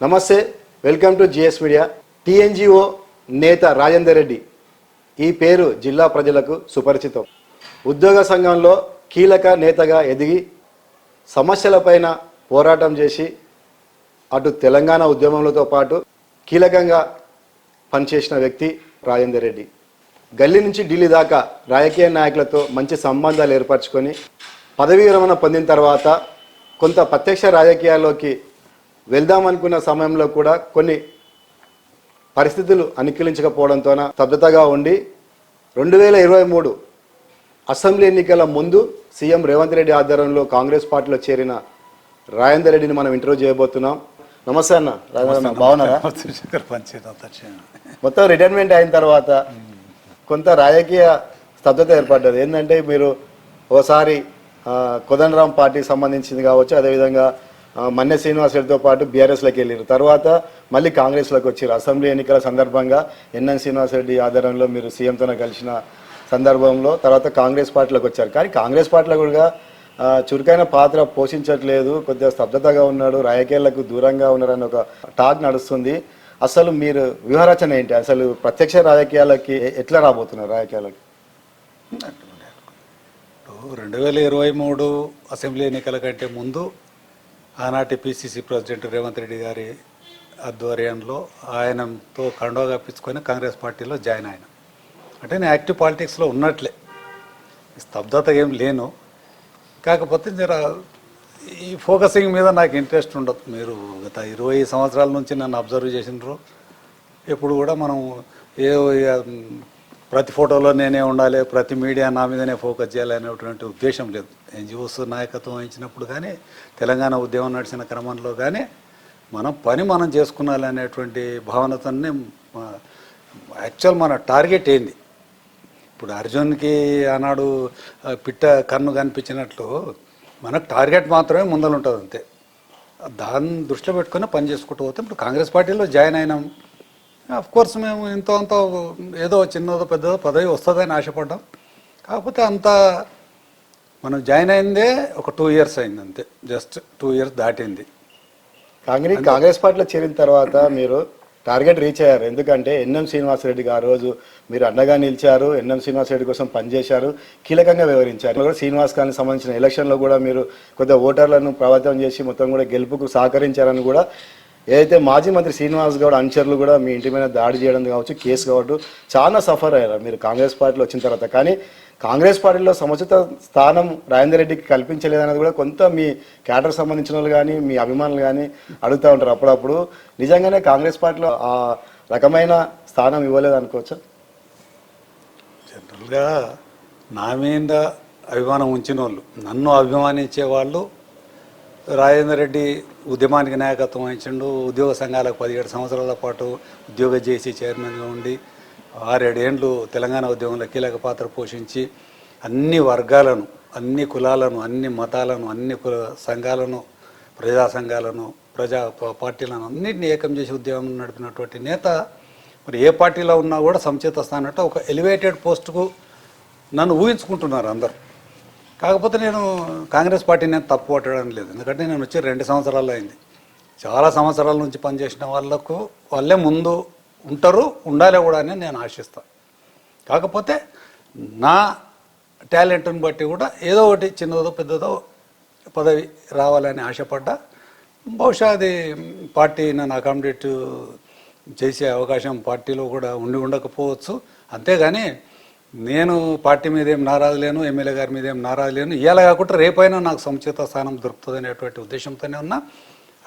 నమస్తే welcome to GS media. TNGO నేత రాజేందర్ రెడ్డి ఈ పేరు జిల్లా ప్రజలకు సుపరిచితం. ఉద్యోగ సంఘంలో కీలక నేతగా ఎదిగి సమస్యలపైన పోరాటం చేసి అటు తెలంగాణ ఉద్యమంలతో పాటు కీలకంగా పనిచేసిన వ్యక్తి రాజేందర్ రెడ్డి. గల్లీ నుంచి ఢిల్లీ దాకా రాజకీయ నాయకులతో మంచి సంబంధాలు ఏర్పరచుకొని పదవీ విరమణ పొందిన తర్వాత కొంత ప్రత్యక్ష రాజకీయాల్లోకి వెళ్దాం అనుకున్న సమయంలో కూడా కొన్ని పరిస్థితులు అనుకూలించకపోవడంతోన స్తబ్దతగా ఉండి రెండు వేల ఇరవై మూడు అసెంబ్లీ ఎన్నికల ముందు సీఎం రేవంత్ రెడ్డి ఆధ్వర్యంలో కాంగ్రెస్ పార్టీలో చేరిన రాజేందర్ రెడ్డిని మనం ఇంటర్వ్యూ చేయబోతున్నాం. నమస్తే అన్న. రాజేందర్ బాగున్నారా? మొత్తం రిటైర్మెంట్ అయిన తర్వాత కొంత రాజకీయ స్తబ్దత ఏర్పడ్డది. ఏంటంటే మీరు ఓసారి కొదండరాం పార్టీకి సంబంధించింది కావచ్చు అదేవిధంగా మన్య మన్నె శ్రీనివాస్ రెడ్డితో పాటు బీఆర్ఎస్లోకి వెళ్ళారు. తర్వాత మళ్ళీ కాంగ్రెస్లోకి వచ్చారు. అసెంబ్లీ ఎన్నికల సందర్భంగా ఎన్ఎన్ శ్రీనివాస్ రెడ్డి ఆధారంలో మీరు సీఎంతో కలిసిన సందర్భంలో తర్వాత కాంగ్రెస్ పార్టీలోకి వచ్చారు. కానీ కాంగ్రెస్ పార్టీలో కూడా చురుకైన పాత్ర పోషించట్లేదు. కొద్దిగా స్తబ్దతగా ఉన్నాడు. రాయకీయాలకు దూరంగా ఉన్నారని ఒక టాక్ నడుస్తుంది. అసలు మీరు వ్యూహరచన ఏంటి? అసలు ప్రత్యక్ష రాజకీయాలకి ఎట్లా రాబోతున్నారు రాజకీయాలకి? రెండు వేల ఇరవై మూడు అసెంబ్లీ ఎన్నికల కంటే ముందు ఆనాటి పిసిసి ప్రెసిడెంట్ రేవంత్ రెడ్డి గారి ఆధ్వర్యంలో ఆయనతో కండో కప్పించుకొని కాంగ్రెస్ పార్టీలో జాయిన్ అయిన. అంటే నేను యాక్టివ్ పాలిటిక్స్లో ఉన్నట్లే. స్తబ్దత ఏం లేను. కాకపోతే జర ఈ ఫోకసింగ్ మీద నాకు ఇంట్రెస్ట్ ఉండదు. మీరు గత ఇరవై సంవత్సరాల నుంచి నన్ను అబ్జర్వ్ చేసినారు ఎప్పుడు కూడా మనం ఏ ప్రతి ఫోటోలో నేనే ఉండాలి ప్రతి మీడియా నా మీదనే ఫోకస్ చేయాలి అనేటువంటి ఉద్దేశం లేదు. ఎన్జిఓస్ నాయకత్వం వహించినప్పుడు కానీ తెలంగాణ ఉద్యమం నడిచిన క్రమంలో కానీ మనం పని మనం చేసుకున్నాలి అనేటువంటి భావనతోనే యాక్చువల్ మన టార్గెట్ ఏంది? ఇప్పుడు అర్జున్కి ఆనాడు పిట్ట కన్ను కనిపించినట్లు మనకు టార్గెట్ మాత్రమే ముందర ఉంటుంది అంతే. దాన్ని దృష్టిలో పెట్టుకుని పని చేసుకుంటూ పోతే ఇప్పుడు కాంగ్రెస్ పార్టీలో జాయిన్ అయినాం. అఫ్ కోర్స్ మేము ఇంతో అంత ఏదో చిన్నదో పెద్దదో పదవి వస్తుందని ఆశపడ్డాం. కాకపోతే అంత మనం జాయిన్ అయిందే ఒక టూ ఇయర్స్ అయింది అంతే. జస్ట్ టూ ఇయర్స్ దాటింది. కాంగ్రెస్ కాంగ్రెస్ పార్టీలో చేరిన తర్వాత మీరు టార్గెట్ రీచ్ అయ్యారు. ఎందుకంటే ఎన్ఎం శ్రీనివాసరెడ్డి గారు ఆ రోజు మీరు అండగా నిలిచారు. ఎన్ఎం శ్రీనివాసరెడ్డి కోసం పనిచేశారు. కీలకంగా వ్యవహరించారు. కూడా శ్రీనివాస్ గారికి సంబంధించిన ఎలక్షన్లో కూడా మీరు కొద్దిగా ఓటర్లను ప్రభావితం చేసి మొత్తం కూడా గెలుపుకు సహకరించారని కూడా ఏదైతే మాజీ మంత్రి శ్రీనివాస్ గౌడ్ అనుచరులు కూడా మీ ఇంటి మీద దాడి చేయడం కావచ్చు కేసు కావచ్చు చాలా సఫర్ అయ్యారు. మీరు కాంగ్రెస్ పార్టీలో వచ్చిన తర్వాత. కానీ కాంగ్రెస్ పార్టీలో సముచిత స్థానం రాజేందర్ రెడ్డికి కల్పించలేదనేది కూడా కొంత మీ క్యాడర్ సంబంధించిన వాళ్ళు కానీ మీ అభిమానులు కానీ అడుగుతూ ఉంటారు అప్పుడప్పుడు. నిజంగానే కాంగ్రెస్ పార్టీలో ఆ రకమైన స్థానం ఇవ్వలేదు అనుకోవచ్చా? జనరల్గా నా మీద అభిమానం ఉంచిన వాళ్ళు నన్ను అభిమానించే వాళ్ళు రాజేందర్ రెడ్డి ఉద్యమానికి నాయకత్వం వహించిండు. ఉద్యోగ సంఘాలకు పదిహేడు సంవత్సరాల పాటు ఉద్యోగ చేసి చైర్మన్గా ఉండి ఆరేడేండ్లు తెలంగాణ ఉద్యమంలో కీలక పాత్ర పోషించి అన్ని వర్గాలను అన్ని కులాలను అన్ని మతాలను అన్ని కుల సంఘాలను ప్రజా సంఘాలను ప్రజా పార్టీలను అన్నింటినీ ఏకం చేసి ఉద్యమం నడిపినటువంటి నేత మరి ఏ పార్టీలో ఉన్నా కూడా సముచిత స్థానం అంటే ఒక ఎలివేటెడ్ పోస్టుకు నన్ను ఊహించుకుంటున్నారు అందరు. కాకపోతే నేను కాంగ్రెస్ పార్టీ నేను తప్పు పట్టడం లేదు. ఎందుకంటే నేను వచ్చి రెండు సంవత్సరాలు అయింది. చాలా సంవత్సరాల నుంచి పనిచేసిన వాళ్ళకు వాళ్ళే ముందు ఉంటారు ఉండాలి కూడా అని నేను ఆశిస్తాను కాకపోతే నా టాలెంట్ని బట్టి కూడా ఏదో ఒకటి చిన్నదో పెద్దదో పదవి రావాలని ఆశపడ్డా. బహుశా అది పార్టీ నన్ను అకామిడేట్ చేసే అవకాశం పార్టీలో కూడా ఉండి ఉండకపోవచ్చు. అంతేగాని నేను పార్టీ మీద ఏం నారాజు లేను ఎమ్మెల్యే గారి మీద ఏం నారాజు లేను. ఇలా కాకుండా రేపైనా నాకు సముచిత స్థానం దొరుకుతుంది అనేటువంటి ఉద్దేశంతోనే ఉన్నా.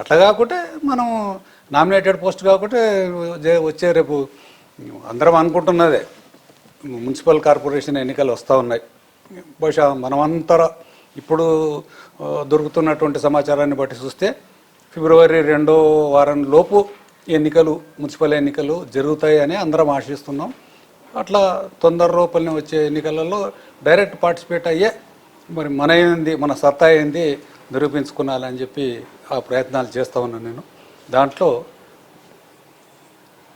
అట్లా కాకుంటే మనం నామినేటెడ్ పోస్ట్ కాకుంటే వచ్చే రేపు అందరం అనుకుంటున్నదే. మున్సిపల్ కార్పొరేషన్ ఎన్నికలు వస్తూ ఉన్నాయి. బహుశా మనమంతర ఇప్పుడు దొరుకుతున్నటువంటి సమాచారాన్ని బట్టి చూస్తే ఫిబ్రవరి రెండో వారం లోపు ఎన్నికలు మున్సిపల్ ఎన్నికలు జరుగుతాయి అని అందరం ఆశిస్తున్నాం. అట్లా తొందర రూపల్ని వచ్చే ఎన్నికలలో డైరెక్ట్ పార్టిసిపేట్ అయ్యే మరి మన ఏంది మన సత్తా ఏంది నిరూపించుకున్నాలని చెప్పి ఆ ప్రయత్నాలు చేస్తా ఉన్నాను నేను. దాంట్లో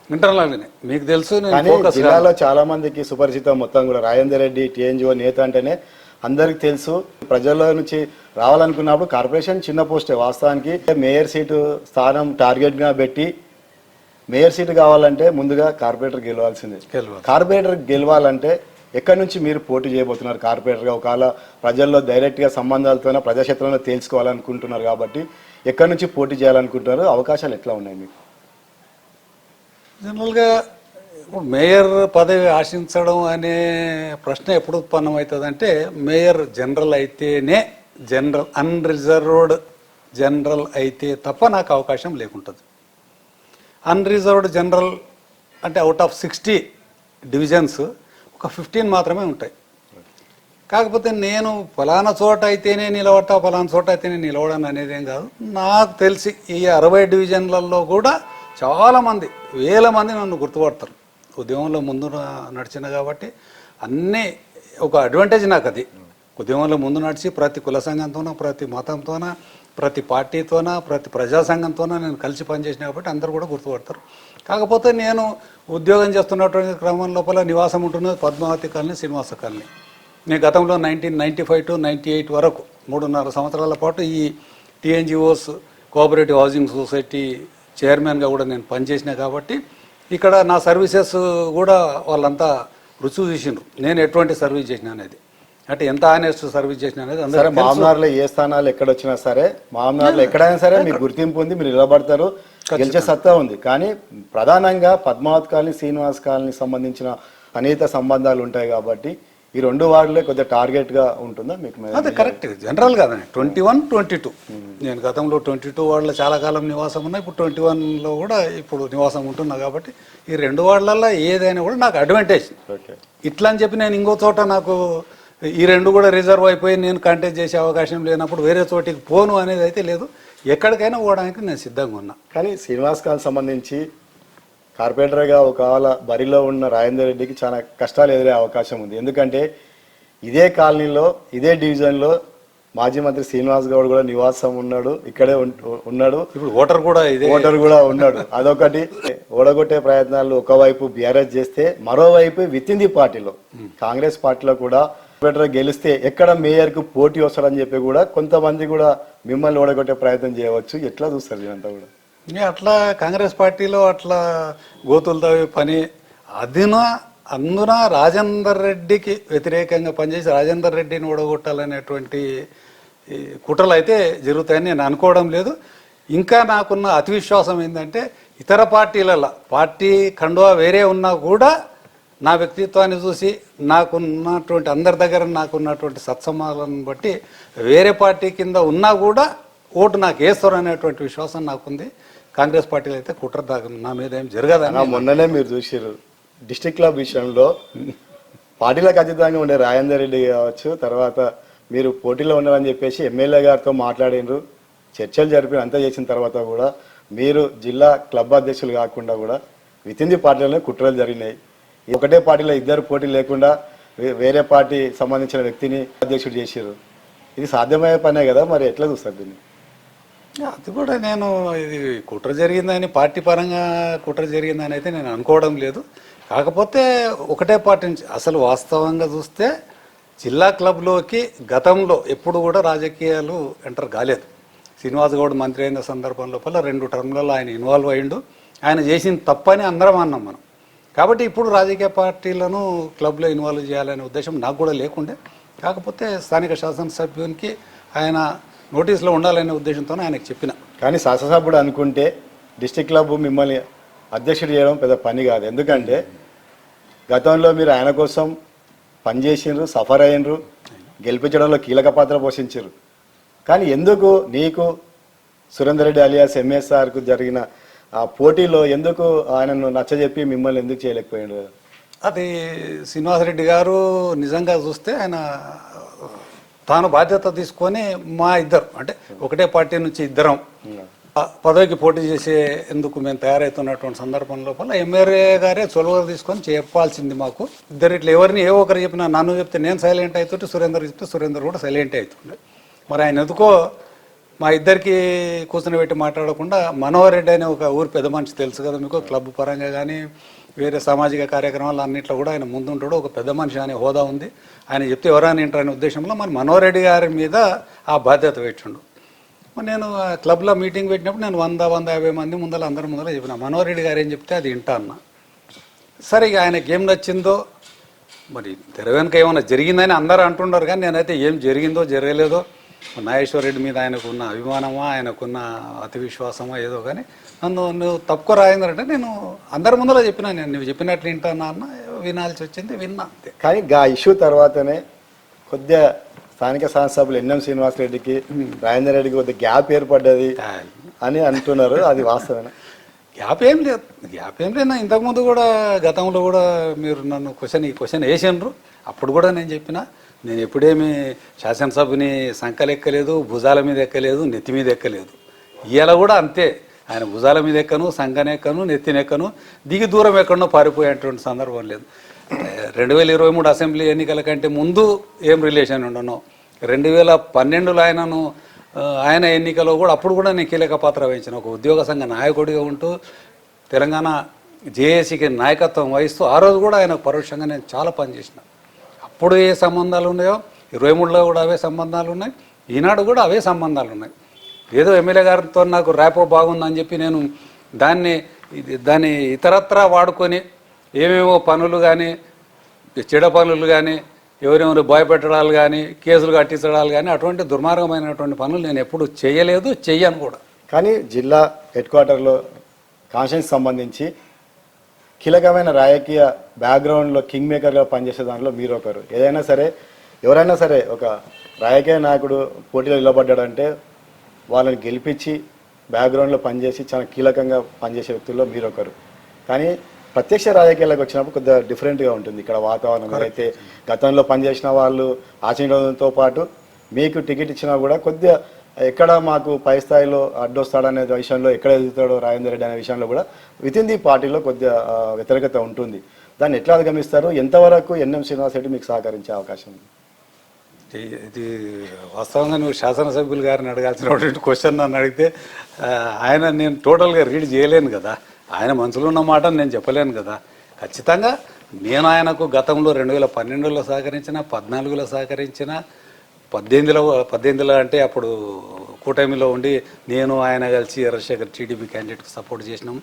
ఇంటర్నల్గానే మీకు తెలుసు జిల్లాలో చాలా మందికి సుపరిచితం మొత్తం కూడా రాజేందర్ రెడ్డి టీఎన్జిఓ నేత అంటేనే అందరికి తెలుసు. ప్రజల నుంచి రావాలనుకున్నప్పుడు కార్పొరేషన్ చిన్న పోస్టే వాస్తవానికి. మేయర్ సీటు స్థానం టార్గెట్గా పెట్టి మేయర్ సీటు కావాలంటే ముందుగా కార్పొరేటర్ గెలవాల్సిందే. గెలవాలి. కార్పొరేటర్ గెలవాలంటే ఎక్కడి నుంచి మీరు పోటీ చేయబోతున్నారు? కార్పొరేటర్గా ఒకవేళ ప్రజల్లో డైరెక్ట్గా సంబంధాలతోనే ప్రజాక్షేత్రంలో తేల్చుకోవాలనుకుంటున్నారు కాబట్టి ఎక్కడి నుంచి పోటీ చేయాలనుకుంటున్నారు అవకాశాలు ఎట్లా ఉన్నాయి మీకు? జనరల్గా ఇప్పుడు మేయర్ పదవి ఆశించడం అనే ప్రశ్న ఎప్పుడు ఉత్పన్నం అవుతుందంటే మేయర్ జనరల్ అయితేనే జనరల్ అన్రిజర్వ్డ్ జనరల్ అయితే తప్ప నాకు అవకాశం లేకుంటుంది. అన్రిజర్వ్డ్ జనరల్ అంటే అవుట్ ఆఫ్ సిక్స్టీ డివిజన్స్ ఒక ఫిఫ్టీన్ మాత్రమే ఉంటాయి. కాకపోతే నేను ఫలానా చోట అయితేనే నిలబడతా ఫలానా చోట అయితేనే నిలవడను అనేది ఏం కాదు. నాకు తెలిసి ఈ అరవై డివిజన్లలో కూడా చాలామంది వేల మంది నన్ను గుర్తుపడతారు. ఉద్యమంలో ముందు నడిచిన కాబట్టి అన్నీ ఒక అడ్వాంటేజ్ నాకు అది. ఉద్యమంలో ముందు నడిచి ప్రతి కుల సంఘంతోన ప్రతి మతంతోన ప్రతి పార్టీతోన ప్రతి ప్రజాసంఘంతోనా నేను కలిసి పనిచేసిన కాబట్టి అందరూ కూడా గుర్తుపడతారు. కాకపోతే నేను ఉద్యోగం చేస్తున్నటువంటి క్రమం లోపల నివాసం ఉంటున్నది పద్మావతి కాలనీ శ్రీనివాస కాలనీ. నేను గతంలో nineteen ninety five to ninety eight వరకు మూడున్నర సంవత్సరాల పాటు ఈ టీఎన్జిఓస్ కోఆపరేటివ్ హౌసింగ్ సొసైటీ చైర్మన్గా కూడా నేను పనిచేసిన కాబట్టి ఇక్కడ నా సర్వీసెస్ కూడా వాళ్ళంతా రుచి చూసిండ్రు. నేను ఎటువంటి సర్వీస్ చేసిన అనేది. అంటే ఎంత ఆనెస్ట్ సర్వీస్ చేసిన అనేది సరే. మామనార్లో ఏ స్థానాలు ఎక్కడొచ్చినా సరే మామనార్లో ఎక్కడైనా సరే మీకు గుర్తింపు ఉంది మీరు నిలబడతారు గెలిచే సత్తా ఉంది. కానీ ప్రధానంగా పద్మావత్ కాలనీ శ్రీనివాస్ కాలనీ సంబంధించిన అనేక సంబంధాలు ఉంటాయి కాబట్టి ఈ రెండు వార్డులే కొద్దిగా టార్గెట్గా ఉంటుందా మీకు? అదే కరెక్ట్ జనరల్ కాదండి ట్వంటీ వన్ ట్వంటీ టూ. నేను గతంలో ట్వంటీ టూ వాళ్ళ చాలా కాలం నివాసం ఉన్నా ఇప్పుడు ట్వంటీ వన్లో కూడా ఇప్పుడు నివాసం ఉంటున్నా కాబట్టి ఈ రెండు వాళ్ళల్లో ఏదైనా కూడా నాకు అడ్వాంటేజ్. ఇట్లా అని చెప్పి నేను ఇంకో చోట నాకు ఈ రెండు కూడా రిజర్వ్ అయిపోయి నేను కంటెస్ట్ చేసే అవకాశం లేనప్పుడు వేరే చోటికి పోను అనేది అయితే లేదు. ఎక్కడికైనా పోవడానికి నేను సిద్ధంగా ఉన్నా. కానీ శ్రీనివాస్ కాల్ సంబంధించి కార్పొరేటర్గా ఒకవేళ బరిలో ఉన్న రాజేందర్ రెడ్డికి చాలా కష్టాలు ఎదురే అవకాశం ఉంది. ఎందుకంటే ఇదే కాలనీలో ఇదే డివిజన్లో మాజీ మంత్రి శ్రీనివాస్ గౌడ్ కూడా నివాసం ఉన్నాడు ఇక్కడే ఉన్నాడు. ఇప్పుడు ఓటర్ కూడా ఇదే ఓటర్ కూడా ఉన్నాడు. అదొకటి. ఓడగొట్టే ప్రయత్నాలు ఒకవైపు బీఆర్ఎస్ చేస్తే మరోవైపు విత్ ఇన్ ది పార్టీలో కాంగ్రెస్ పార్టీలో కూడా బెటర్ గెలిస్తే ఎక్కడ మేయర్కు పోటీ వస్తాడని చెప్పి కూడా కొంతమంది కూడా మిమ్మల్ని ఓడగొట్టే ప్రయత్నం చేయవచ్చు. ఎట్లా చూస్తారు ఇదంతా కూడా? అట్లా కాంగ్రెస్ పార్టీలో అట్లా గోతులు తవ్వే పని అదిన అందున రాజేందర్ రెడ్డికి వ్యతిరేకంగా పనిచేసి రాజేందర్ రెడ్డిని ఓడగొట్టాలనేటువంటి కుట్రలు అయితే జరుగుతాయని నేను అనుకోవడం లేదు. ఇంకా నాకున్న అతి విశ్వాసం ఏంటంటే ఇతర పార్టీలలో పార్టీ కండువా వేరే ఉన్నా కూడా నా వ్యక్తిత్వాన్ని చూసి నాకున్నటువంటి అందరి దగ్గర నాకున్నటువంటి సత్సమాలను బట్టి వేరే పార్టీ కింద ఉన్నా కూడా ఓటు నాకు వేస్తారు అనేటువంటి విశ్వాసం నాకుంది. కాంగ్రెస్ పార్టీలో అయితే కుట్ర నా మీద ఏం జరగదని అలా మొన్ననే మీరు చూసిర్రు. డిస్టిక్ క్లబ్ విషయంలో పార్టీలకు అతీతంగా ఉండే రాజేందర్ రెడ్డి కావచ్చు తర్వాత మీరు పోటీలో ఉన్నారని చెప్పేసి ఎమ్మెల్యే గారితో మాట్లాడినరు చర్చలు జరిపి అంతా చేసిన తర్వాత కూడా మీరు జిల్లా క్లబ్ అధ్యక్షులు కాకుండా కూడా విత్ ఇన్ ది పార్టీలోనే కుట్రలు జరిగినాయి. ఒకటే పార్టీలో ఇద్దరు పోటీ లేకుండా వేరే పార్టీ సంబంధించిన వ్యక్తిని అధ్యక్షుడు చేశారు ఇది సాధ్యమయ్యే పనే కదా మరి ఎట్లా చూస్తారు దీన్ని? అది కూడా నేను ఇది కుట్ర జరిగిందని పార్టీ పరంగా కుట్ర జరిగిందని అయితే నేను అనుకోవడం లేదు. కాకపోతే ఒకటే పార్టీ నుంచి అసలు వాస్తవంగా చూస్తే జిల్లా క్లబ్లోకి గతంలో ఎప్పుడు కూడా రాజకీయాలు ఎంటర్ కాలేదు. శ్రీనివాస్ గౌడ్ మంత్రి అయిన సందర్భం లోపల రెండు టర్మ్లలో ఆయన ఇన్వాల్వ్ అయ్యిండు. ఆయన చేసిన తప్పని అందరం అన్నాం మనం. కాబట్టి ఇప్పుడు రాజకీయ పార్టీలను క్లబ్లో ఇన్వాల్వ్ చేయాలనే ఉద్దేశం నాకు కూడా లేకుండే. కాకపోతే స్థానిక శాసనసభ్యునికి ఆయన నోటీసులో ఉండాలనే ఉద్దేశంతో ఆయనకు చెప్పిన. కానీ శాసనసభ్యుడు అనుకుంటే డిస్టిక్ క్లబ్ మిమ్మల్ని అధ్యక్షుడు చేయడం పెద్ద పని కాదు. ఎందుకంటే గతంలో మీరు ఆయన కోసం పనిచేసిండ్రు సఫర్ అయినరు గెలిపించడంలో కీలక పాత్ర పోషించారు కానీ ఎందుకు నీకు సురేందర్ రెడ్డి అలియాస్ ఎంఎస్ఆర్కు జరిగిన ఆ పోటీలో ఎందుకు ఆయనను నచ్చజెప్పి మిమ్మల్ని ఎందుకు చేయలేకపోయిండు? అది శ్రీనివాసరెడ్డి గారు నిజంగా చూస్తే ఆయన తాను బాధ్యత తీసుకొని మా ఇద్దరు అంటే ఒకటే పార్టీ నుంచి ఇద్దరం పదవికి పోటీ చేసే ఎందుకు మేము తయారవుతున్నటువంటి సందర్భం లోపల ఎమ్మెల్యే గారే చొలవ తీసుకొని చెప్పాల్సింది మాకు. ఇద్దరు ఇట్లా ఎవరిని ఏ ఒక్కరు చెప్పినా నన్ను చెప్తే నేను సైలెంట్ అవుతుంటే సురేందర్ చెప్తే సురేందర్ కూడా సైలెంట్ అవుతుండే. మరి ఆయన ఎందుకో మా ఇద్దరికి కూర్చొని పెట్టి మాట్లాడకుండా మనోహర్ రెడ్డి అనే ఒక ఊరు పెద్ద మనిషి తెలుసు కదా మీకు క్లబ్ పరంగా కానీ వేరే సామాజిక కార్యక్రమాలు అన్నింటిలో కూడా ఆయన ముందుంటాడు ఒక పెద్ద మనిషి అనే హోదా ఉంది. ఆయన చెప్తే ఎవరైనా వింటారనే ఉద్దేశంలో మరి మనోరెడ్డి గారి మీద ఆ బాధ్యత పెట్టిండు. మరి నేను ఆ క్లబ్లో మీటింగ్ పెట్టినప్పుడు నేను వంద వంద యాభై మంది ముందర అందరి ముందర చెప్పిన మనోరెడ్డి గారు ఏం చెప్తే అది వింటా అన్న. సరే ఇక ఆయనకి ఏం నచ్చిందో మరి తెర వెనుక ఏమైనా జరిగిందని అందరూ అంటున్నారు కానీ నేనైతే ఏం జరిగిందో జరగలేదో నాగేశ్వర రెడ్డి మీద ఆయనకున్న అభిమానమా ఆయనకున్న అతి విశ్వాసమా ఏదో కానీ నన్ను నువ్వు తప్పుకో రాయిందంటే నేను అందరి ముందర చెప్పినా నేను నువ్వు చెప్పినట్లు వింటానా అన్న వినాల్సి వచ్చింది విన్నా అంతే. కానీ గా ఇష్యూ తర్వాతనే కొద్దిగా స్థానిక శాసనసభ్యులు ఎన్ఎం శ్రీనివాసరెడ్డికి రాజేందర్ రెడ్డికి కొద్దిగా గ్యాప్ ఏర్పడ్డది అని అంటున్నారు అది వాస్తవేనా గ్యాప్ ఏం లేదు గ్యాప్ ఏం లేదు. ఇంతకుముందు కూడా గతంలో కూడా మీరు నన్ను క్వశ్చన్ ఈ క్వశ్చన్ వేసినారు. అప్పుడు కూడా నేను చెప్పిన నేను ఎప్పుడేమి శాసనసభని సంకలు భుజాల మీద ఎక్కలేదు నెత్తి మీద ఎక్కలేదు. ఇలా కూడా అంతే. ఆయన భుజాల మీద ఎక్కను సంకనెక్కను నెత్తినెక్కను దిగి దూరం ఎక్కడనో పారిపోయేటువంటి సందర్భం లేదు. రెండు వేల ఇరవై మూడు అసెంబ్లీ ఎన్నికల కంటే ముందు ఏం రిలేషన్ ఉండను రెండు వేల పన్నెండులో ఆయనను ఆయన ఎన్నికలో కూడా అప్పుడు కూడా నేను కీలక పాత్ర వహించిన. ఒక ఉద్యోగ సంఘ నాయకుడిగా ఉంటూ తెలంగాణ జేఏసీకి నాయకత్వం వహిస్తూ ఆ రోజు కూడా ఆయన పరోక్షంగా నేను చాలా పనిచేసిన. అప్పుడు ఏ సంబంధాలు ఉన్నాయో? ఇరవై మూడులో కూడా అవే సంబంధాలు ఉన్నాయి. ఈనాడు కూడా అవే సంబంధాలు ఉన్నాయి. ఏదో ఎమ్మెల్యే గారితో నాకు ర్యాపో బాగుందని చెప్పి నేను దాన్ని దాన్ని ఇతరత్రా వాడుకొని ఏమేమో పనులు కానీ చెడ పనులు కానీ ఎవరెవరు భయపెట్టడాలు కానీ కేసులు కట్టించడాలు కానీ అటువంటి దుర్మార్గమైనటువంటి పనులు నేను ఎప్పుడు చేయలేదు చెయ్యను కూడా. కానీ జిల్లా హెడ్ క్వార్టర్లో కాన్షియన్స్ సంబంధించి కీలకమైన రాజకీయ బ్యాక్గ్రౌండ్లో కింగ్ మేకర్గా పనిచేసే దాంట్లో మీరు ఒకరు. ఏదైనా సరే ఎవరైనా సరే ఒక రాజకీయ నాయకుడు పోటీలో నిలబడ్డాడంటే వాళ్ళని గెలిపించి బ్యాక్గ్రౌండ్లో పనిచేసి చాలా కీలకంగా పనిచేసే వ్యక్తుల్లో మీరు ఒకరు. కానీ ప్రత్యక్ష రాజకీయాలకు వచ్చినప్పుడు కొద్దిగా డిఫరెంట్గా ఉంటుంది. ఇక్కడ వాతావరణం అయితే గతంలో పనిచేసిన వాళ్ళు ఆచరించడంతో పాటు మీకు టికెట్ ఇచ్చినా కూడా కొద్దిగా ఎక్కడ మాకు పై స్థాయిలో అడ్డొస్తాడనే విషయంలో ఎక్కడ ఎదుగుతాడో రాజేందర్ రెడ్డి అనే విషయంలో కూడా విత్ ఇన్ ది పార్టీలో కొద్దిగా వ్యతిరేకత ఉంటుంది. దాన్ని ఎట్లా అధిగమిస్తారు? ఎంతవరకు ఎన్ఎం శ్రీనివాస్ రెడ్డి మీకు సహకరించే అవకాశం ఉంది? ఇది- వాస్తవంగా నువ్వు శాసనసభ్యులు గారిని అడగాల్సినటువంటి క్వశ్చన్ నన్ను అడిగితే ఆయన నేను టోటల్గా రీడ్ చేయలేను కదా. ఆయన మనసులో ఉన్న మాట నేను చెప్పలేను కదా. ఖచ్చితంగా నేను ఆయనకు గతంలో రెండు వేల పన్నెండులో సహకరించిన పద్నాలుగులో సహకరించిన పద్దెనిమిదిలో పద్దెనిమిదిలో అంటే అప్పుడు కూటమిలో ఉండి నేను ఆయన కలిసి ఎర్రశేఖర్ టీడీపీ క్యాండిడేట్కి సపోర్ట్ చేసినాం.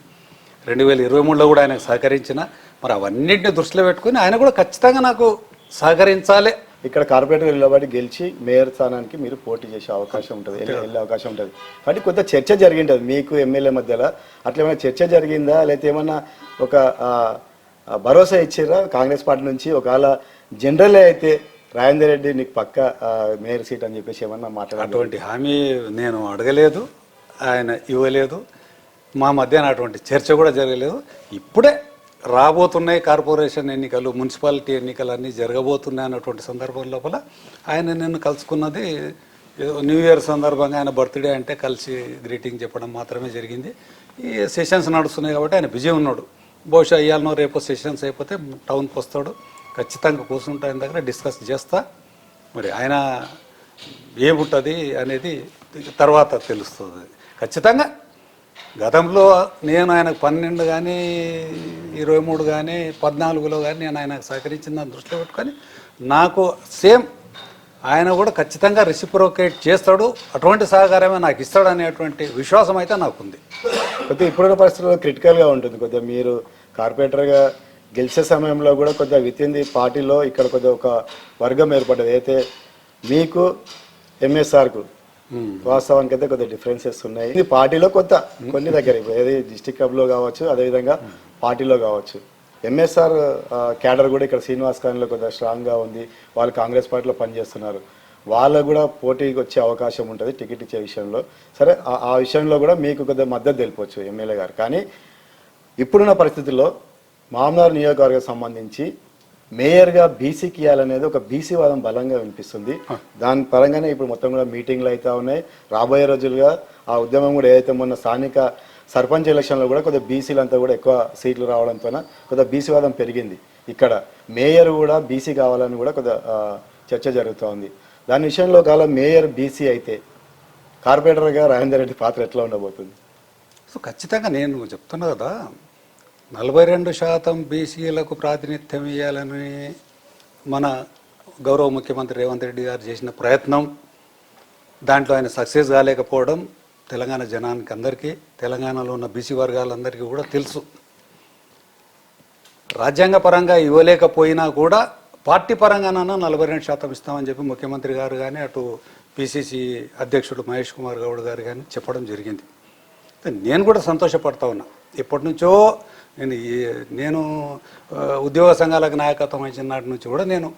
రెండు వేల ఇరవై మూడులో కూడా ఆయనకు సహకరించిన. మరి అవన్నింటిని దృష్టిలో పెట్టుకుని ఆయన కూడా ఖచ్చితంగా నాకు సహకరించాలి. ఇక్కడ కార్పొరేటర్ నిలబడి గెలిచి మేయర్ స్థానానికి మీరు పోటీ చేసే అవకాశం ఉంటుంది వెళ్ళే వెళ్ళే అవకాశం ఉంటుంది. కాబట్టి కొంత చర్చ జరిగింటుంది మీకు ఎమ్మెల్యే మధ్యలో. అట్లా ఏమైనా చర్చ జరిగిందా? లేకపోతే ఏమన్నా ఒక భరోసా ఇచ్చారా కాంగ్రెస్ పార్టీ నుంచి ఒకవేళ జనరల్ అయితే రాజేందర్ రెడ్డి నీకు పక్క మేయర్ సీట్ అని చెప్పేసి ఏమన్నా మాట్లాడారు అటువంటి హామీ నేను అడగలేదు ఆయన ఇవ్వలేదు. మా మధ్యన అటువంటి చర్చ కూడా జరగలేదు. ఇప్పుడే రాబోతున్నాయి కార్పొరేషన్ ఎన్నికలు మున్సిపాలిటీ ఎన్నికలు అన్నీ జరగబోతున్నాయి అన్నటువంటి సందర్భం లోపల ఆయన నిన్ను కలుసుకున్నది ఏదో న్యూ ఇయర్ సందర్భంగా ఆయన బర్త్డే అంటే కలిసి గ్రీటింగ్ చెప్పడం మాత్రమే జరిగింది. ఈ సెషన్స్ నడుస్తున్నాయి కాబట్టి ఆయన బిజీ ఉన్నాడు. బహుశా ఇవాళనో రేపు సెషన్స్ అయిపోతే టౌన్కి వస్తాడు. ఖచ్చితంగా కూర్చుంటా ఆయన దగ్గర డిస్కస్ చేస్తా. మరి ఆయన ఏముంటుంది అనేది తర్వాత తెలుస్తుంది. ఖచ్చితంగా గతంలో నేను ఆయనకు పన్నెండు కానీ ఇరవై మూడు కానీ పద్నాలుగులో కానీ నేను ఆయనకు సహకరించిన దాన్ని దృష్టిలో పెట్టుకొని నాకు సేమ్ ఆయన కూడా ఖచ్చితంగా రెసిప్రోకేట్ చేస్తాడు. అటువంటి సహకారమే నాకు ఇస్తాడు అనేటువంటి విశ్వాసం అయితే నాకుంది. కొద్దిగా ఇప్పుడున్న పరిస్థితుల్లో క్రిటికల్గా ఉంటుంది. కొద్దిగా మీరు కార్పొరేటర్గా గెలిచే సమయంలో కూడా కొద్దిగా విత్ ఇన్ ది పార్టీలో ఇక్కడ కొద్దిగా ఒక వర్గం ఏర్పడ్డది. అయితే మీకు ఎంఎస్ఆర్కు వాస్తవానికి అయితే కొద్దిగా డిఫరెన్సెస్ ఉన్నాయి. ఇది పార్టీలో కొత్త కొన్ని దగ్గర ఏది డిస్టిక్ క్లబ్లో కావచ్చు అదేవిధంగా పార్టీలో కావచ్చు. ఎంఎస్ఆర్ క్యాడర్ కూడా ఇక్కడ శ్రీనివాస్ ఖాన్లో కొద్దిగా స్ట్రాంగ్గా ఉంది. వాళ్ళు కాంగ్రెస్ పార్టీలో పనిచేస్తున్నారు. వాళ్ళకు కూడా పోటీకి వచ్చే అవకాశం ఉంటుంది టికెట్ ఇచ్చే విషయంలో. సరే ఆ- ఆ విషయంలో కూడా మీకు కొద్దిగా మద్దతు తెలిపొచ్చు ఎమ్మెల్యే గారు. కానీ ఇప్పుడున్న పరిస్థితుల్లో మామనార్ నియోజకవర్గం సంబంధించి మేయర్గా బీసీకి ఇవ్వాలనేది ఒక బీసీ వాదం బలంగా వినిపిస్తుంది. దాని పరంగానే ఇప్పుడు మొత్తం కూడా మీటింగ్లు అయితే ఉన్నాయి. రాబోయే రోజులుగా ఆ ఉద్యమం కూడా ఏదైతే మొన్న స్థానిక సర్పంచ్ ఎలక్షన్లో కూడా కొద్దిగా బీసీలు అంతా కూడా ఎక్కువ సీట్లు రావడంతో కొద్దిగా బీసీ వాదం పెరిగింది. ఇక్కడ మేయర్ కూడా బీసీ కావాలని కూడా కొద్దిగా చర్చ జరుగుతూ ఉంది. దాని విషయంలో కాలం మేయర్ బీసీ అయితే కార్పొరేటర్గా రాజేందర్ రెడ్డి పాత్ర ఎట్లా ఉండబోతుంది? సో ఖచ్చితంగా నేను చెప్తున్నా కదా నలభై రెండు శాతం బీసీలకు ప్రాతినిధ్యం ఇవ్వాలని మన గౌరవ ముఖ్యమంత్రి రేవంత్ రెడ్డి గారు చేసిన ప్రయత్నం దాంట్లో ఆయన సక్సెస్ కాలేకపోవడం తెలంగాణ జనానికి అందరికీ తెలంగాణలో ఉన్న బీసీ వర్గాలందరికీ కూడా తెలుసు. రాజ్యాంగపరంగా ఇవ్వలేకపోయినా కూడా పార్టీ పరంగానన్నా నలభై రెండు శాతం ఇస్తామని చెప్పి ముఖ్యమంత్రి గారు కానీ అటు పిసిసి అధ్యక్షుడు మహేష్ కుమార్ గౌడ్ గారు కానీ చెప్పడం జరిగింది. నేను కూడా సంతోషపడతా ఉన్నా. ఎప్పటి నుంచో నేను నేను ఉద్యోగ సంఘాలకు నాయకత్వం వహించిన నాటి నుంచి కూడా నేను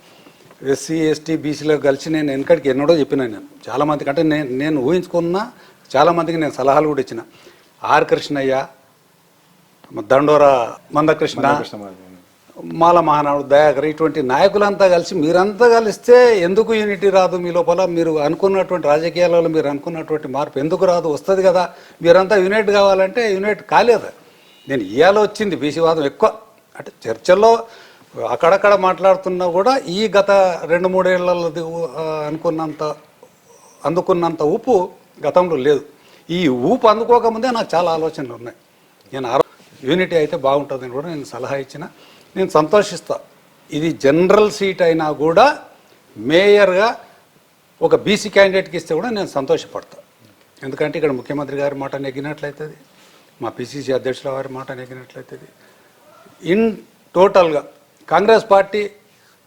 ఎస్సీ ఎస్టీ బీసీలో కలిసి నేను వెనకడికి ఎన్నడో చెప్పినా నేను. చాలామందికి అంటే నేను నేను ఊహించుకున్న చాలామందికి నేను సలహాలు కూడా ఇచ్చిన. ఆర్ కృష్ణయ్య దండోరా మందకృష్ణ మాల మహానాడు దయాకర్ ఇటువంటి నాయకులంతా కలిసి మీరంతా కలిస్తే ఎందుకు యూనిటీ రాదు మీ లోపల? మీరు అనుకున్నటువంటి రాజకీయాలలో మీరు అనుకున్నటువంటి మార్పు ఎందుకు రాదు? వస్తుంది కదా. మీరంతా యూనిట్ కావాలంటే యూనిట్ కాలేదు. నేను ఇవాళ వచ్చింది బీసీవాదం ఎక్కువ. అంటే చర్చల్లో అక్కడక్కడ మాట్లాడుతున్నా కూడా ఈ గత రెండు మూడేళ్ళలో అనుకున్నంత అందుకున్నంత ఊపు గతంలో లేదు. ఈ ఊపు అందుకోకముందే నాకు చాలా ఆలోచనలు ఉన్నాయి. నేను ఆరో యూనిటీ అయితే బాగుంటుందని కూడా నేను సలహా ఇచ్చిన. నేను సంతోషిస్తా. ఇది జనరల్ సీట్ అయినా కూడా మేయర్గా ఒక బీసీ క్యాండిడేట్కి ఇస్తే కూడా నేను సంతోషపడతా. ఎందుకంటే ఇక్కడ ముఖ్యమంత్రి గారి మాట నెగ్గినట్లయితుంది. మా పిసిసి అధ్యక్షుల వారి మాట నెగ్గినట్లయితుంది ఇన్ టోటల్గా కాంగ్రెస్ పార్టీ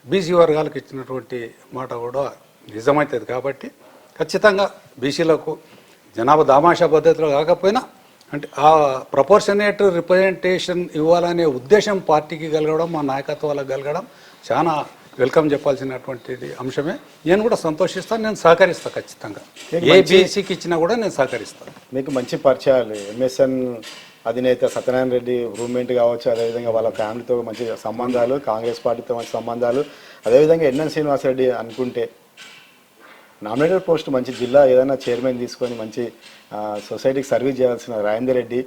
బీసీ వర్గాలకు ఇచ్చినటువంటి మాట కూడా నిజమవుతుంది కాబట్టి ఖచ్చితంగా బీసీలకు జనాభా దామాషా పద్ధతిలో కాకపోయినా అంటే ఆ ప్రపోర్షనేట్ రిప్రజెంటేషన్ ఇవ్వాలనే ఉద్దేశం పార్టీకి కలగడం మా నాయకత్వాలకు కలగడం చాలా వెల్కమ్ చెప్పాల్సినటువంటిది అంశమే. నేను కూడా సంతోషిస్తాను నేను సహకరిస్తాను ఖచ్చితంగా. ఏ బీసీకి ఇచ్చినా కూడా నేను సహకరిస్తాను. మీకు మంచి పరిచయాలు ఎంఎస్ఎన్ అధినేత సత్యనారాయణ రెడ్డి రూమ్మేట్ కావచ్చు అదేవిధంగా వాళ్ళ ఫ్యామిలీతో మంచి సంబంధాలు కాంగ్రెస్ పార్టీతో మంచి సంబంధాలు అదేవిధంగా ఎన్ఎన్ శ్రీనివాసరెడ్డి అనుకుంటే నామినేటెడ్ పోస్ట్ మంచి జిల్లా ఏదైనా చైర్మన్ తీసుకొని మంచి సొసైటీకి సర్వీస్ చేయాల్సిన రాజేందర్ రెడ్డి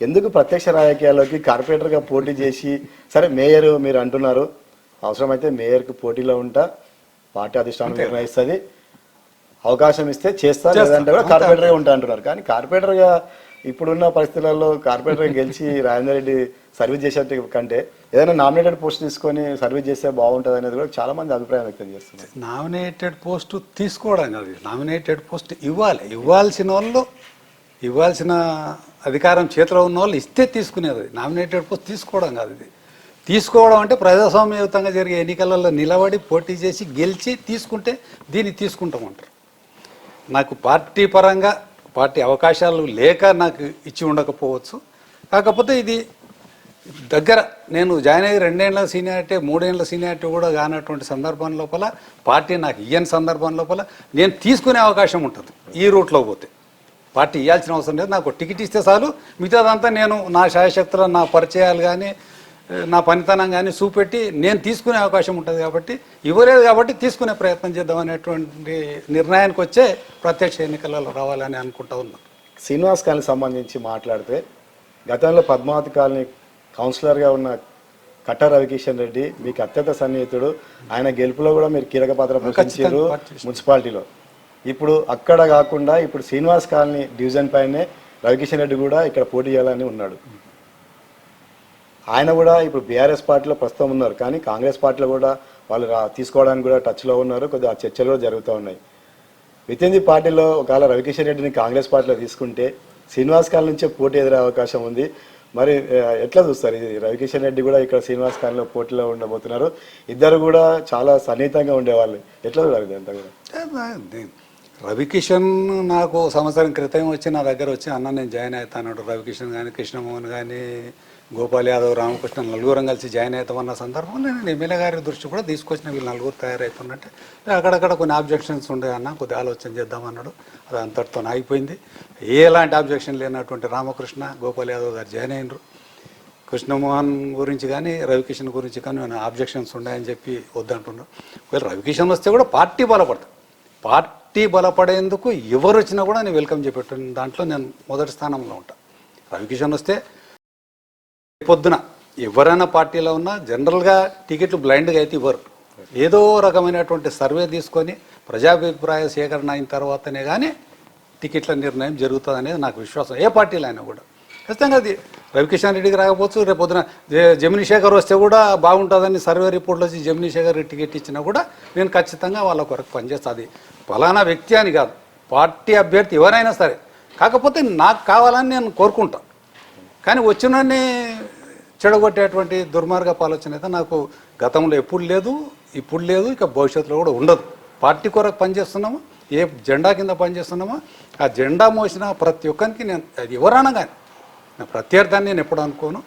ఎందుకు ప్రత్యక్ష రాజకీయాల్లోకి కార్పొరేటర్గా పోటీ చేసి సరే మేయర్ మీరు అంటున్నారు అవసరమైతే మేయర్కి పోటీలో ఉంటా పార్టీ అధిష్టానం నిర్ణయిస్తుంది. అవకాశం ఇస్తే చేస్తా. లేదంటే కూడా. కార్పొరేటర్గా ఉంటా అంటున్నారు. కానీ కార్పొరేటర్గా ఇప్పుడున్న పరిస్థితులలో కార్పొరేటర్ గెలిచి రాజేందర్ రెడ్డి సర్వీస్ చేసే కంటే ఏదైనా నామినేటెడ్ పోస్ట్ తీసుకొని సర్వీస్ చేస్తే బాగుంటుంది అనేది కూడా చాలా మంది అభిప్రాయం వ్యక్తం చేస్తున్నారు. నామినేటెడ్ పోస్ట్ తీసుకోవడం కాదు. నామినేటెడ్ పోస్ట్ ఇవ్వాలి. ఇవ్వాల్సిన వాళ్ళు ఇవ్వాల్సిన అధికారం చేతిలో ఉన్న వాళ్ళు ఇస్తే తీసుకునేది. నామినేటెడ్ పోస్ట్ తీసుకోవడం కాదు ఇది. తీసుకోవడం అంటే ప్రజాస్వామ్యయుతంగా జరిగే ఎన్నికలలో నిలబడి పోటీ చేసి గెలిచి తీసుకుంటే దీన్ని తీసుకుంటామంటారు. నాకు పార్టీ పరంగా పార్టీ అవకాశాలు లేక నాకు ఇచ్చి ఉండకపోవచ్చు. కాకపోతే ఇది దగ్గర నేను జాయిన్ అయ్యి రెండేళ్ళ సీనియారిటీ మూడేళ్ళ సీనియారిటీ కూడా కానటువంటి సందర్భం లోపల పార్టీ నాకు ఇయ్యని సందర్భం లోపల నేను తీసుకునే అవకాశం ఉంటుంది ఈ రూట్లో పోతే. పార్టీ ఇవ్వాల్సిన అవసరం లేదు. నాకు టికెట్ ఇస్తే చాలు. మిగతాదంతా నేను నా శాయశక్తుల నా పరిచయాలు కానీ నా పనితనం కానీ చూపెట్టి నేను తీసుకునే అవకాశం ఉంటుంది కాబట్టి ఇవ్వలేదు కాబట్టి తీసుకునే ప్రయత్నం చేద్దాం అనేటువంటి నిర్ణయానికి వచ్చే ప్రత్యక్ష ఎన్నికలలో రావాలని అనుకుంటా ఉన్నాను శ్రీనివాస్ కాలనీ సంబంధించి మాట్లాడితే గతంలో పద్మావతి కాలనీ కౌన్సిలర్గా ఉన్న కట్ట రవికిషన్ రెడ్డి మీకు అత్యంత సన్నిహితుడు. ఆయన గెలుపులో కూడా మీరు కీలక పాత్ర పోషించారు మున్సిపాలిటీలో. ఇప్పుడు అక్కడ కాకుండా ఇప్పుడు శ్రీనివాస్ కాలనీ డివిజన్ పైనే రవికిషన్ రెడ్డి కూడా ఇక్కడ పోటీ చేయాలని ఉన్నాడు. ఆయన కూడా ఇప్పుడు బీఆర్ఎస్ పార్టీలో ప్రస్తుతం ఉన్నారు. కానీ కాంగ్రెస్ పార్టీలో కూడా వాళ్ళు రా- తీసుకోవడానికి కూడా టచ్లో ఉన్నారు. కొద్దిగా ఆ చర్చలు కూడా జరుగుతూ ఉన్నాయి. వితేంది పార్టీలో ఒకవేళ రవికిషన్ రెడ్డిని కాంగ్రెస్ పార్టీలో తీసుకుంటే శ్రీనివాస్ కాలనీ నుంచే పోటీ ఎదురే అవకాశం ఉంది. మరి ఎట్లా చూస్తారు? ఇది రవికిషన్ రెడ్డి కూడా ఇక్కడ శ్రీనివాస్ కాలంలో పోటీలో ఉండబోతున్నారు. ఇద్దరు కూడా చాలా సన్నిహితంగా ఉండేవాళ్ళు. ఎట్లా చూడాలి అంతా కూడా? రవికిషన్ నాకు సంవత్సరం క్రితం వచ్చి నా దగ్గర వచ్చి అన్న నేను జాయిన్ అవుతాను రవికిషన్ కానీ కృష్ణమోహన్ కానీ గోపాల్ యాదవ్ రామకృష్ణ నలుగురం కలిసి జాయిన్ అవుతామన్న సందర్భంలో నేను ఎమ్మెల్యే గారి దృష్టి కూడా తీసుకొచ్చిన వీళ్ళు నలుగురు తయారవుతున్నట్టే అక్కడక్కడ కొన్ని ఆబ్జెక్షన్స్ ఉండే అన్న కొద్దిగా ఆలోచన చేద్దామన్నాడు అది అంతటితో ఆగిపోయింది. ఎలాంటి ఆబ్జెక్షన్ లేనటువంటి రామకృష్ణ గోపాల్ యాదవ్ గారు జాయిన్ అయినరు. కృష్ణమోహన్ గురించి కానీ రవికిషన్ గురించి కానీ నేను ఆబ్జెక్షన్స్ ఉన్నాయని చెప్పి వద్దంటున్నాను ఒకవేళ రవికిషన్ వస్తే కూడా పార్టీ బలపడుతుంది పార్టీ బలపడేందుకు ఎవరు వచ్చినా కూడా నేను వెల్కమ్ చెప్పేట దాంట్లో నేను మొదటి స్థానంలో ఉంటాను రవికిషన్ వస్తే పొద్దున ఎవరైనా పార్టీలో ఉన్నా జనరల్గా టికెట్లు బ్లైండ్గా అయితే ఇవ్వరు. ఏదో రకమైనటువంటి సర్వే తీసుకొని ప్రజాభిప్రాయ సేకరణ అయిన తర్వాతనే కానీ టికెట్ల నిర్ణయం జరుగుతుంది అనేది నాకు విశ్వాసం. ఏ పార్టీలో అయినా కూడా. ఖచ్చితంగా అది రవికిషన్ రెడ్డికి రాకపోవచ్చు రేపు పొద్దున జె- జమినీ శేఖర్ వస్తే కూడా బాగుంటుందని సర్వే రిపోర్ట్లో వచ్చి జమినీ శేఖర్ టికెట్ ఇచ్చినా కూడా నేను ఖచ్చితంగా వాళ్ళ కొరకు పనిచేస్తుంది అది ఫలానా వ్యక్తి అని కాదు. పార్టీ అభ్యర్థి ఎవరైనా సరే. కాకపోతే నాకు కావాలని నేను కోరుకుంటాను కానీ వచ్చినన్ని చెడగొట్టేటువంటి దుర్మార్గపు ఆలోచన అయితే నాకు గతంలో ఎప్పుడు లేదు ఇప్పుడు లేదు ఇక భవిష్యత్తులో కూడా ఉండదు. పార్టీ కొరకు పనిచేస్తున్నాము? ఏ జెండా కింద పనిచేస్తున్నామో? ఆ జెండా మోసిన ప్రతి ఒక్కరికి నేను అది ఎవరైనా కానీ నా ప్రత్యర్థాన్ని నేను ఎప్పుడు అనుకోను.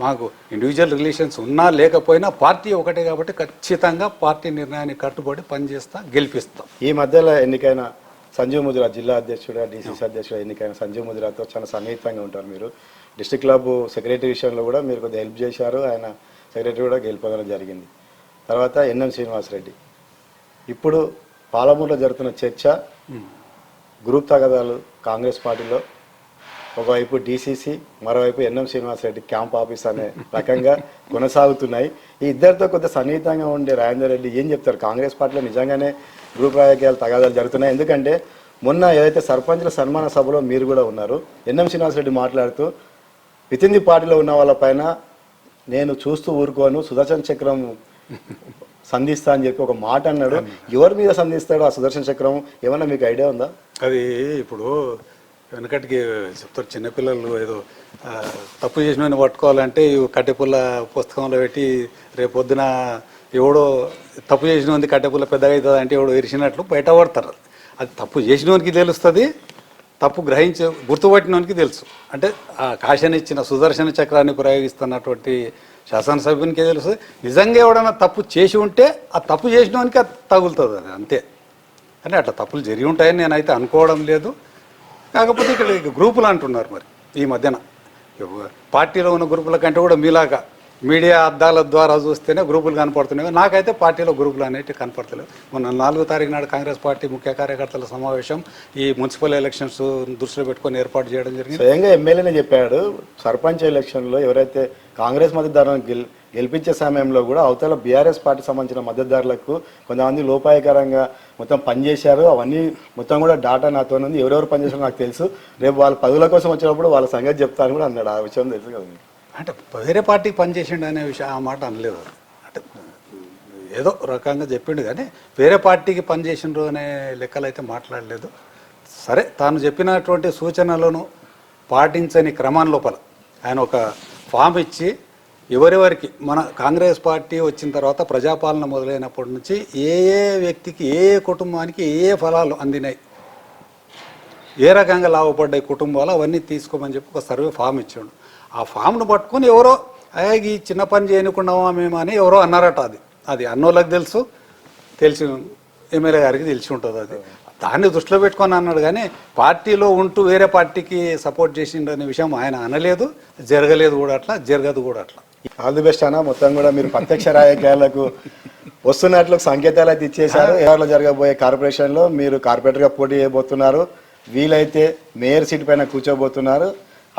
మాకు ఇండివిజువల్ రిలేషన్స్ ఉన్నా లేకపోయినా పార్టీ ఒకటే కాబట్టి ఖచ్చితంగా పార్టీ నిర్ణయానికి కట్టుబడి పనిచేస్తా గెలిపిస్తాం. ఈ మధ్యలో ఎన్నికైన సంజీవ్ ముదిరా జిల్లా అధ్యక్షుడు డీసీసీ అధ్యక్షుడు ఎన్నికైన సంజీవ్ ముదిరాతో చాలా సన్నిహితంగా ఉంటారు మీరు. డిస్ట్రిక్ట్ క్లబ్ సెక్రటరీ విషయంలో కూడా మీరు కొద్దిగా హెల్ప్ చేశారు. ఆయన సెక్రటరీ కూడా గెలిపోవడం జరిగింది. తర్వాత ఎన్ఎం శ్రీనివాసరెడ్డి. ఇప్పుడు పాలమూరులో జరుగుతున్న చర్చ గ్రూప్ తగాదాలు కాంగ్రెస్ పార్టీలో ఒకవైపు డీసీసీ మరోవైపు ఎన్ఎం శ్రీనివాసరెడ్డి క్యాంప్ ఆఫీస్ అనే రకంగా కొనసాగుతున్నాయి. ఈ ఇద్దరితో కొంత సన్నిహితంగా ఉండే రాజేందర్ రెడ్డి ఏం చెప్తారు? కాంగ్రెస్ పార్టీలో నిజంగానే గ్రూప్ రాజకీయాలు తగాదాలు జరుగుతున్నాయి. ఎందుకంటే మొన్న ఏదైతే సర్పంచ్ల సన్మాన సభలో మీరు కూడా ఉన్నారు ఎన్ఎం శ్రీనివాసరెడ్డి మాట్లాడుతూ వితిన్ ది పార్టీలో ఉన్న వాళ్ళపైన నేను చూస్తూ ఊరుకోను సుదర్శన్ చక్రం సంధిస్తా అని చెప్పి ఒక మాట అన్నాడు. ఎవరి మీద సంధిస్తాడు ఆ సుదర్శన్ చక్రం? ఏమన్నా మీకు ఐడియా ఉందా? అది ఇప్పుడు వెనకటికి చెప్తారు చిన్నపిల్లలు ఏదో తప్పు చేసిన పట్టుకోవాలంటే ఈ కట్టెపుల్ల పుస్తకంలో పెట్టి రేపు పొద్దున ఎవడో తప్పు చేసిన కట్టెపుల్ల పెద్దగా అవుతుంది అంటే ఎవడో ఎరిసినట్లు బయట పడతారు. అది తప్పు చేసిన వానికి తెలుస్తుంది తప్పు గ్రహించే గుర్తుపట్టినోనికి తెలుసు. అంటే ఆ కాశనిచ్చిన సుదర్శన చక్రాన్ని ప్రయోగిస్తున్నటువంటి శాసనసభ్యునికే తెలుసు. నిజంగా ఎవడన్నా తప్పు చేసి ఉంటే ఆ తప్పు చేసినోనికి అది తగులుతుంది అది అంతే. కానీ అట్లా తప్పులు జరిగి ఉంటాయని నేనైతే అనుకోవడం లేదు. కాకపోతే ఇక్కడ గ్రూపులు అంటున్నారు మరి ఈ మధ్యన. పార్టీలో ఉన్న గ్రూపుల కంటే కూడా మీలాగా మీడియా అద్దాల ద్వారా చూస్తేనే గ్రూపులు కనపడుతున్నాయి. నాకైతే పార్టీలో గ్రూపులు అనేవి కనపడతలేవు. మొన్న నాలుగో తారీఖు నాడు కాంగ్రెస్ పార్టీ ముఖ్య కార్యకర్తల సమావేశం ఈ మున్సిపల్ ఎలక్షన్స్ దృష్టిలో పెట్టుకొని ఏర్పాటు చేయడం జరిగింది. స్వయంగా ఎమ్మెల్యేనే చెప్పాడు సర్పంచ్ ఎలక్షన్లో ఎవరైతే కాంగ్రెస్ మద్దతుదారులను గెల్ గెలిపించే సమయంలో కూడా అవతల బీఆర్ఎస్ పార్టీ సంబంధించిన మద్దతుదారులకు కొంతమంది లోపాయకరంగా మొత్తం పనిచేశారు అవన్నీ మొత్తం కూడా డాటా నాతో ఉంది. ఎవరెవరు పనిచేశారో నాకు తెలుసు. రేపు వాళ్ళ పదవుల కోసం వచ్చినప్పుడు వాళ్ళ సంగతి చెప్తాను కూడా అన్నాడు. ఆ విషయం తెలుసు కదా అంటే వేరే పార్టీకి పనిచేసిండు అనే విషయం ఆ మాట అనలేదు. అంటే ఏదో రకంగా చెప్పిండు కానీ వేరే పార్టీకి పనిచేసిండ్రు అనే లెక్కలు అయితే మాట్లాడలేదు. సరే తాను చెప్పినటువంటి సూచనలను పాటించని క్రమం లోపల ఆయన ఒక ఫామ్ ఇచ్చి ఎవరెవరికి మన కాంగ్రెస్ పార్టీ వచ్చిన తర్వాత ప్రజాపాలన మొదలైనప్పటి నుంచి ఏ ఏ వ్యక్తికి ఏ ఏ కుటుంబానికి ఏ ఏ ఫలాలు అందినాయి ఏ రకంగా లాభపడ్డాయి కుటుంబాలు అవన్నీ తీసుకోమని చెప్పి ఒక సర్వే ఫామ్ ఇచ్చాడు. ఆ ఫామ్ను పట్టుకొని ఎవరో అయ్యా ఈ చిన్న పని చేయనుకున్నామా మేము అని ఎవరో అన్నారట అది. అది అన్నోళ్ళకి తెలుసు తెలిసి ఎమ్మెల్యే గారికి తెలిసి ఉంటుంది అది. దాన్ని దృష్టిలో పెట్టుకొని అన్నాడు కానీ పార్టీలో ఉంటూ వేరే పార్టీకి సపోర్ట్ చేసిండు అనే విషయం ఆయన అనలేదు జరగలేదు కూడా అట్లా జరగదు కూడా అట్లా. ఆల్ ది బెస్ట్ అన్న మొత్తం కూడా మీరు ప్రత్యక్ష రాజకీయాలకు వస్తున్నట్లు సంకేతాలు అయితే ఇచ్చేశారు. ఏఆర్లో జరగబోయే కార్పొరేషన్లో మీరు కార్పొరేటర్గా పోటీ చేయబోతున్నారు. వీలైతే మేయర్ సీట్ పైన కూర్చోబోతున్నారు.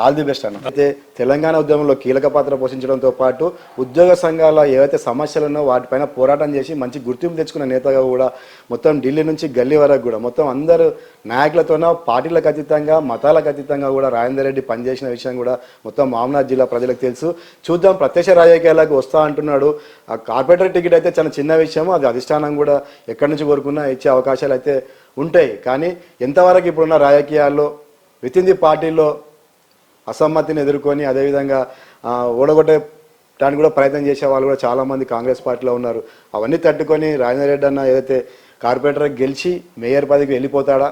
ఆల్ ది బెస్ట్ అన్న. అయితే తెలంగాణ ఉద్యమంలో కీలక పాత్ర పోషించడంతో పాటు ఉద్యోగ సంఘాల ఏవైతే సమస్యలు ఉన్నో వాటిపైన పోరాటం చేసి మంచి గుర్తింపు తెచ్చుకున్న నేతగా కూడా మొత్తం ఢిల్లీ నుంచి గల్లీ వరకు కూడా మొత్తం అందరూ నాయకులతోనో పార్టీలకు అతీతంగా మతాలకు అతీతంగా కూడా రాజేందర్ రెడ్డి పనిచేసిన విషయం కూడా మొత్తం మామనాథ్ జిల్లా ప్రజలకు తెలుసు. చూద్దాం ప్రత్యక్ష రాజకీయాలకు వస్తా అంటున్నాడు. ఆ కార్పొరేటర్ టికెట్ అయితే చాలా చిన్న విషయం అది అధిష్టానం కూడా ఎక్కడి నుంచి కోరుకున్నా ఇచ్చే అవకాశాలు అయితే ఉంటాయి. కానీ ఎంతవరకు ఇప్పుడున్న రాజకీయాల్లో విత్ ఇన్ ది పార్టీలో అసమ్మతిని ఎదుర్కొని అదేవిధంగా ఓడగొట్టడానికి కూడా ప్రయత్నం చేసే వాళ్ళు కూడా చాలామంది కాంగ్రెస్ పార్టీలో ఉన్నారు. అవన్నీ తట్టుకొని రాజేంద్ర రెడ్డి అన్న ఏదైతే కార్పొరేటర్ గెలిచి మేయర్ పదవికి వెళ్ళిపోతాడా?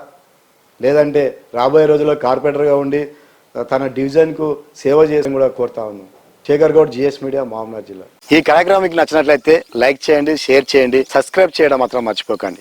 లేదంటే రాబోయే రోజుల్లో కార్పొరేటర్గా ఉండి తన డివిజన్కు సేవ చేసి కూడా కోరుతా ఉన్నాం. శేఖర్ గౌడ్ జిఎస్ మీడియా మహమ్మద్ జిల్లా. ఈ కార్యక్రమం మీకు నచ్చినట్లయితే లైక్ చేయండి షేర్ చేయండి సబ్స్క్రైబ్ చేయడం మాత్రం మర్చిపోకండి.